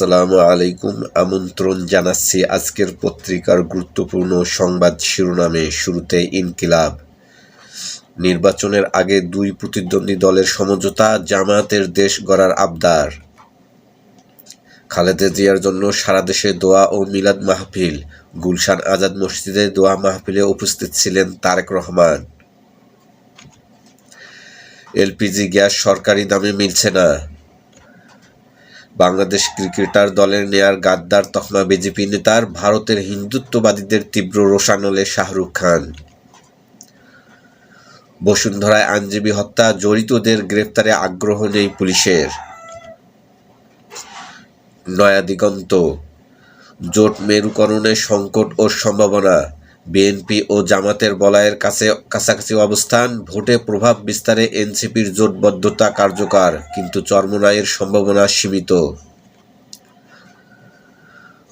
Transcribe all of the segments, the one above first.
আসসালামু আলাইকুম। আমন্ত্রণ জানাচ্ছি আজকের পত্রিকার গুরুত্বপূর্ণ সংবাদ শিরোনামে, শুরুতে ইনকিলাব। নির্বাচনের আগে দুই প্রতিদ্বন্দ্বী দলের সমঝোতা, জামায়াতের দেশ গড়ার আবদার। খালেদা জিয়ার জন্য সারা দেশে দোয়া ও মিলাদ মাহফিল। গুলশান আজাদ মসজিদে দোয়া মাহফিলে উপস্থিত ছিলেন তারেক রহমান। এলপিজি গ্যাস সরকারি দামে মিলছে না। বাংলাদেশ ক্রিকেটার দলের নেয়ার গাদ্দার তকমা বিজেপি নেতার, ভারতের হিন্দুত্ববাদীদের তীব্র রোষানলে শাহরুখ খান। বসুন্ধরায় আইনজীবী হত্যা, জড়িতদের গ্রেফতারে আগ্রহ নেই পুলিশের। নয়া দিগন্ত, জোট মেরুকরণের সংকট ও সম্ভাবনা। বিএনপি ও জামাতের বলায়ের কাছে কাছাকাছি অবস্থান, ভোটে প্রভাব বিস্তারে এনসিপির জোটবদ্ধতা কার্যকর, কিন্তু চর্মনায়ের সম্ভাবনা সীমিত।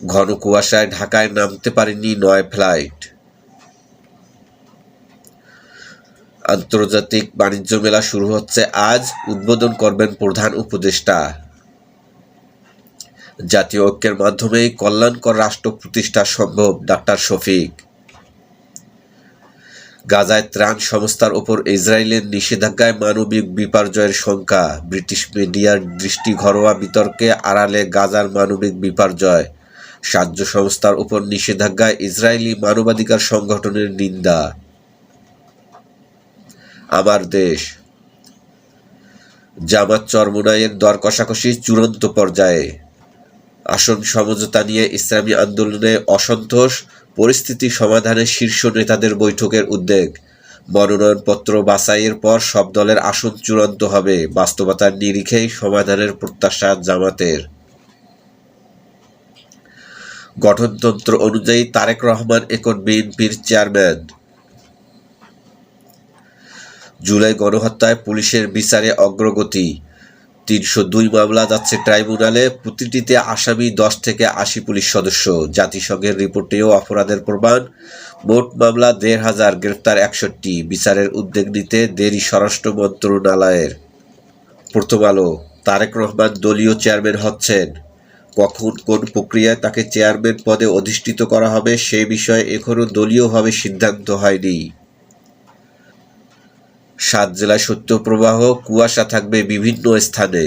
ঘন কুয়াশায় ঢাকায় নামতে পারেনি নয় ফ্লাইট। আন্তর্জাতিক বাণিজ্য মেলা শুরু হচ্ছে আজ, উদ্বোধন করবেন প্রধান উপদেষ্টা। জাতীয় ঐক্যের মাধ্যমেই কল্যাণকর রাষ্ট্র প্রতিষ্ঠা সম্ভব, ডাক্তার শফিক। গাজায় ত্রাণ সংস্থার ওপর ইসরায়েলের নিষেধাজ্ঞায় মানবিক বিপর্যয়ের শঙ্কা। ব্রিটিশ মিডিয়ার দৃষ্টি ঘরোয়া বিতর্কে আড়ালে গাজার মানবিক বিপর্যয়। সাহায্য সংস্থার উপর নিষেধাজ্ঞায় ইসরায়েলি মানবাধিকার সংগঠনের নিন্দা। আমার দেশ। জামাত চরমুনাইয়ের দর কষাকষি চূড়ান্ত পর্যায়ে আসন সমঝোতা নিয়ে ইসলামী আন্দোলনে অসন্তোষ, পরিস্থিতি সমাধানে শীর্ষ নেতাদের বৈঠকের উদ্বেগ। মনোনয়নপত্র বাছাইয়ের পর সব দলের আসন চূড়ান্ত হবে বাস্তবতার নিরিখেই সমাধানের প্রত্যাশা জামাতের। গঠনতন্ত্র অনুযায়ী তারেক রহমান এখন বিএনপির চেয়ারম্যান। জুলাই গণহত্যায় পুলিশের বিচারে অগ্রগতি। তিনশো দুই মামলা যাচ্ছে ট্রাইব্যুনালে। প্রতিটিতে আসামি দশ থেকে আশি পুলিশ সদস্য। জাতিসংঘের রিপোর্টেও অপরাধের প্রমাণ। মোট মামলা দেড় হাজার গ্রেফতার একষট্টি। বিচারের উদ্যোগ নিতে দেরি স্বরাষ্ট্র মন্ত্রণালয়ের। প্রথম আলো, তারেক রহমান দলীয় চেয়ারম্যান হচ্ছেন। কখন কোন প্রক্রিয়ায় তাকে চেয়ারম্যান পদে অধিষ্ঠিত করা হবে সে বিষয়ে এখনও দলীয়ভাবে সিদ্ধান্ত হয়নি। সাত জেলায় শৈত্যপ্রবাহ কুয়াশা থাকবে বিভিন্ন স্থানে।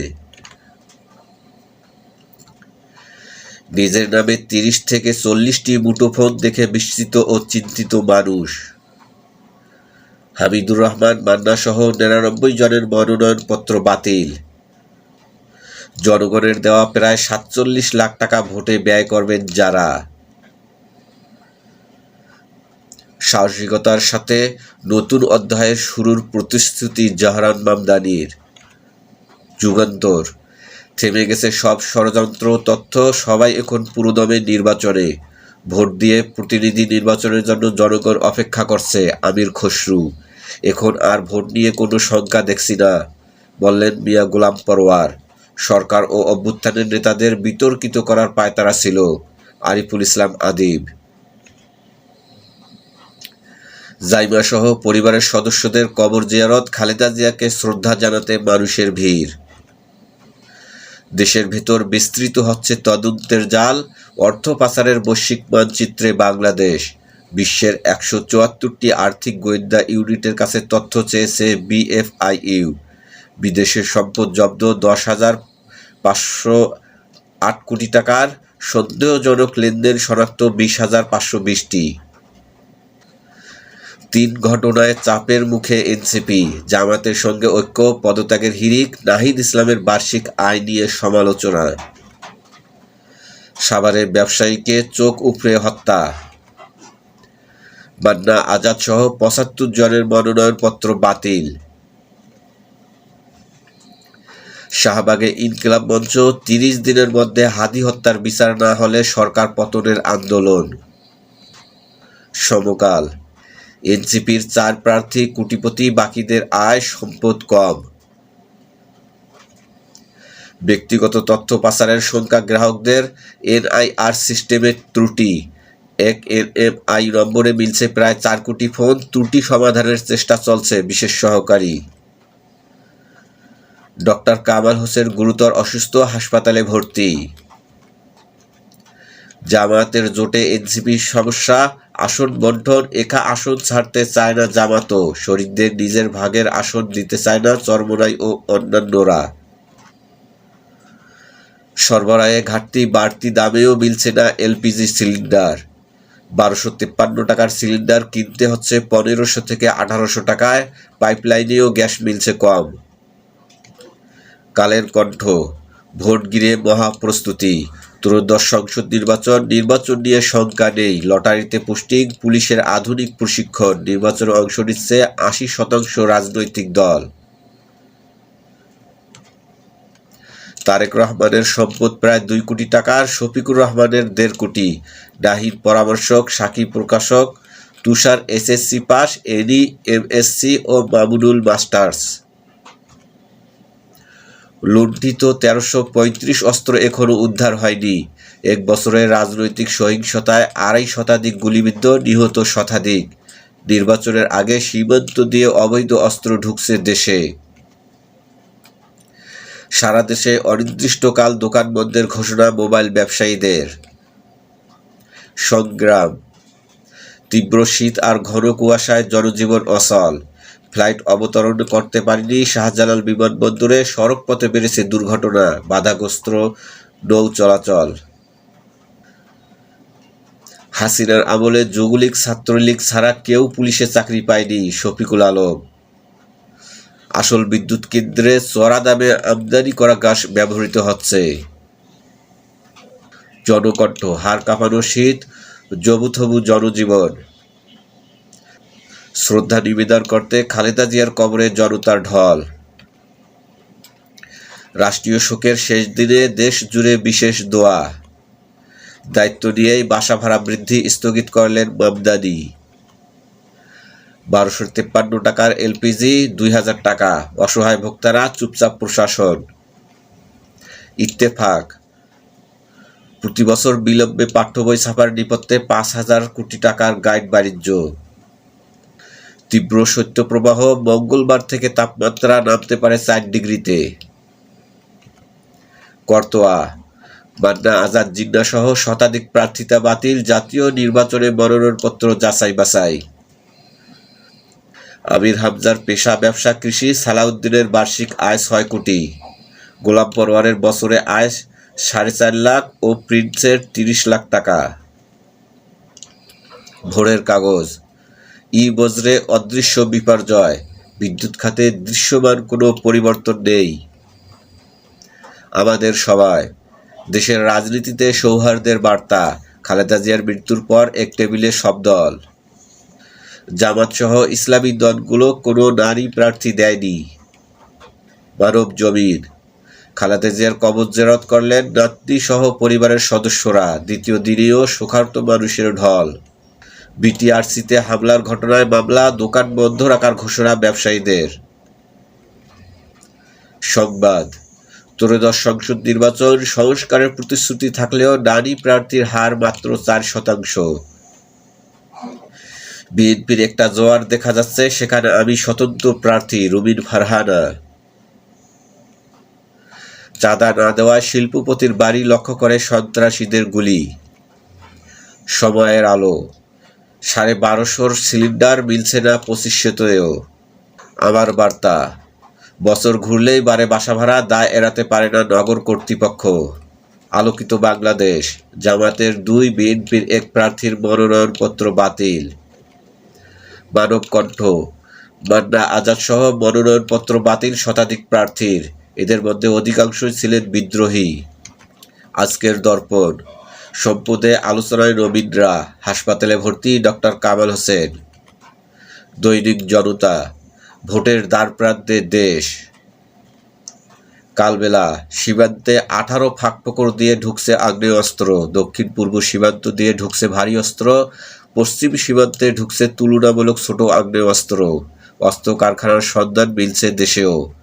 নিজের নামে তিরিশ থেকে চল্লিশটি মুঠোফোন দেখে বিস্মিত ও চিন্তিত মানুষ। হামিদুর রহমান, মান্না সহ নিরানব্বই জনের মনোনয়নপত্র বাতিল। জনগণের দেওয়া প্রায় সাতচল্লিশ লাখ টাকা ভোটে ব্যয় করবেন যারা। সাহসিকতার সাথে নতুন অধ্যায়ের শুরুর প্রতিশ্রুতি জাহরান মামদানির যুগান্তর। থেমে গেছে সব ষড়যন্ত্র, তথ্য, সবাই এখন পুরোদমে নির্বাচনে। ভোট দিয়ে প্রতিনিধি নির্বাচনের জন্য জনগণ অপেক্ষা করছে, আমির খসরু। এখন আর ভোট নিয়ে কোনো শঙ্কা দেখছি না, বললেন মিয়া গোলাম পরোয়ার। সরকার ও অভ্যুত্থানের নেতাদের বিতর্কিত করার পায়তারা ছিল, আরিফুল ইসলাম আদিব। জাইমা সহ পরিবারের সদস্যদের কবর জিয়ারত খালেদা জিয়াকে শ্রদ্ধা জানাতে মানুষের ভিড়। দেশের ভেতর বিস্তৃত হচ্ছে তদন্তের জাল, অর্থ পাচারের বৈশ্বিক মানচিত্রে বাংলাদেশ। বিশ্বের একশো চুয়াত্তরটি আর্থিক গোয়েন্দা ইউনিটের কাছে তথ্য চেয়েছে বিএফআইইউ। বিদেশের সম্পদ জব্দ দশ হাজার পাঁচশো আট কোটি টাকার সন্দেহজনক লেনদেন শনাক্ত বিশ হাজার পাঁচশো বিশটি। তিন ঘটনায় চাপের মুখে এনসিপি। জামাতের সঙ্গে ঐক্য, পদত্যাগের হিরিক নাহিদ ইসলামের বার্ষিক আয় নিয়ে সমালোচনা। সাভারের ব্যবসায়ীকে চোখ উপড়ে হত্যা। মান্না আজাদ সহ পঁচাত্তর জনের মনোনয়নপত্র বাতিল। শাহবাগে ইনকিলাব মঞ্চ তিরিশ দিনের মধ্যে হাদি হত্যার বিচার না হলে সরকার পতনের আন্দোলন। সমকাল এনসিপির চার প্রার্থী কোটিপতি, বাকিদের আয় সম্পদ কম। ব্যক্তিগত তথ্য পাচারের সংখ্যা গ্রাহকদের এনআইআর সিস্টেমের ত্রুটি। এক এনএমআই নম্বরে মিলছে প্রায় চার কোটি ফোন, ত্রুটি সমাধানের চেষ্টা চলছে, বিশেষ সহকারী। ডক্টর কামাল হোসেন গুরুতর অসুস্থ, হাসপাতালে ভর্তি। জামায়াতের জোটে এনসিপি সমস্যা, আসন বন্টন, একা আসন ছাড়তে চায় না জামাতও। শরিকদের নিজের ভাগের আসন দিতে চায় না চরমোনাই ও অন্যান্যরা। সরবরাহে ঘাটতি, বাড়তি দামেও মিলছে না এলপিজি সিলিন্ডার। বারোশো তিপ্পান্ন টাকার সিলিন্ডার কিনতে হচ্ছে পনেরোশো থেকে আঠারোশো টাকায়, পাইপলাইনেও গ্যাস মিলছে কম। কালের কণ্ঠ ভোট গিরে মহাপ্রস্তুতি ত্রয়োদশ সংসদ নির্বাচন নির্বাচন নিয়ে শঙ্কা নেই। লটারিতে পোস্টিং, পুলিশের আধুনিক প্রশিক্ষণ, নির্বাচনে অংশ নিচ্ছে আশি শতাংশ রাজনৈতিক দল। তারেক রহমানের সম্পদ প্রায় দুই কোটি টাকার, শফিকুর রহমানের দেড় কোটি। নাহিদ পরামর্শক, সাকিব প্রকাশক, তুষার এসএসসি পাস এনি এমএসসি ও মামুনুল মাস্টার্স। লুণ্ঠিত তেরোশো পঁয়ত্রিশ অস্ত্র এখনও উদ্ধার হয়নি। এক বছরের রাজনৈতিক সহিংসতায় আড়াই শতাধিক গুলিবিদ্ধ নিহত শতাধিক। নির্বাচনের আগে সীমান্ত দিয়ে অবৈধ অস্ত্র ঢুকছে দেশে। সারা দেশে অনির্দিষ্টকাল দোকান বন্ধের ঘোষণা মোবাইল ব্যবসায়ীদের। সংগ্রাম। তীব্র শীত আর ঘন কুয়াশায় জনজীবন অচল। ফ্লাইট অবতরণ করতে পারেনি শাহজালাল বিমানবন্দরে সড়ক পথে বেড়েছে দুর্ঘটনা, বাধাগ্রস্ত নৌ চলাচল। হাসিনার আমলে যুবলীগ ছাত্রলীগ ছাড়া কেউ পুলিশে চাকরি পায়নি শফিকুল আলম। আসল বিদ্যুৎ কেন্দ্রে চড়া দামে আমদানি করা গ্যাস ব্যবহৃত হচ্ছে। জনকণ্ঠ, হাড় কাঁপানো শীত জবুথবু জনজীবন। শ্রদ্ধা নিবেদন করতে খালেদা জিয়ার কবরে জনতার ঢল। রাষ্ট্রীয় শোকের শেষ দিনে দেশ জুড়ে বিশেষ দোয়া। দায়িত্ব নিয়েই বাসা ভাড়া বৃদ্ধি স্থগিত করলেন মামদানি। বারোশো তেপ্পান্ন টাকার এলপিজি, দুই হাজার টাকা। অসহায় ভোক্তারা, চুপচাপ প্রশাসন। ইত্তেফাক। প্রতি বছর বিলম্বে পাঠ্য বই ছাপার নিপত্তে পাঁচ হাজার কোটি টাকার গাইড বাণিজ্য। তীব্র শৈত্যপ্রবাহ মঙ্গলবার থেকে তাপমাত্রা নামতে পারে চার ডিগ্রিতে। করতোয়া মান্না আজাদ জিন্না সহ শতাধিক প্রার্থিতা বাতিল, জাতীয় নির্বাচনে মনোনয়নপত্র যাচাই বাছাই। আমির হামজার পেশা ব্যবসা কৃষি, সালাউদ্দিনের বার্ষিক আয় ছয় কোটি। গোলাম পরোয়ারের বছরে আয় সাড়ে চার লাখ ও প্রিন্সের তিরিশ লাখ টাকা। ভোরের কাগজ ই বজ্রে অদৃশ্য বিপর্যয়। বিদ্যুৎ খাতে দৃশ্যমান কোনো পরিবর্তন নেই। আমাদের সবাই, দেশের রাজনীতিতে সৌহার্দ্যের বার্তা, খালেদা জিয়ার মৃত্যুর পর এক টেবিলে সব দল। জামাত সহ ইসলামী দলগুলো কোনো নারী প্রার্থী দেয়নি। মানব জমিন। খালেদা জিয়ার কবজ জেরত করলেন নাতনি সহ পরিবারের সদস্যরা। দ্বিতীয় দিনেও শোকার্ত মানুষের ঢল। বিটিআরসিতে হামলার ঘটনায় মামলা, দোকান বন্ধ রাখার ঘোষণা ব্যবসায়ীদের। সংবাদ। ত্রয়োদশ সংসদ নির্বাচন সংস্কারের প্রতিশ্রুতি থাকলেও নারী প্রার্থীর হার মাত্র চার শতাংশ। বিএনপির একটা জোয়ার দেখা যাচ্ছে, সেখানে আমি স্বতন্ত্র প্রার্থী রুমিন ফারহানা। চাঁদা না দেওয়ায় শিল্পপতির বাড়ি লক্ষ্য করে সন্ত্রাসীদের গুলি। সময়ের আলো। সাড়ে বারোশোর সিলিন্ডার মিলছে না পঁচিশশোতেও আমার বার্তা, বছর ঘুরলেই বারে বাসা ভাড়া দায় এড়াতে পারে না নগর কর্তৃপক্ষ। আলোকিত বাংলাদেশ জামাতের দুই বিএনপির এক প্রার্থীর মনোনয়নপত্র বাতিল। মানব কণ্ঠ, মান্না আজাদ সহ মনোনয়নপত্র বাতিল শতাধিক প্রার্থীর। এদের মধ্যে অধিকাংশই ছিলেন বিদ্রোহী। আজকের দর্পণ সম্পদে আলোচনায় নবীনরা হাসপাতালে ভর্তি ডক্টর কামাল হোসেন। দৈনিক জনতা, ভোটের দ্বারপ্রান্তে দেশ। কালবেলা, সীমান্তে আঠারো ফাঁকফোকর দিয়ে ঢুকছে আগ্নেয়াস্ত্র। দক্ষিণ পূর্ব সীমান্ত দিয়ে ঢুকছে ভারী অস্ত্র। পশ্চিম সীমান্তে ঢুকছে তুলনামূলক ছোট আগ্নেয়াস্ত্র। অস্ত্র কারখানার সন্ধান মিলছে দেশেও।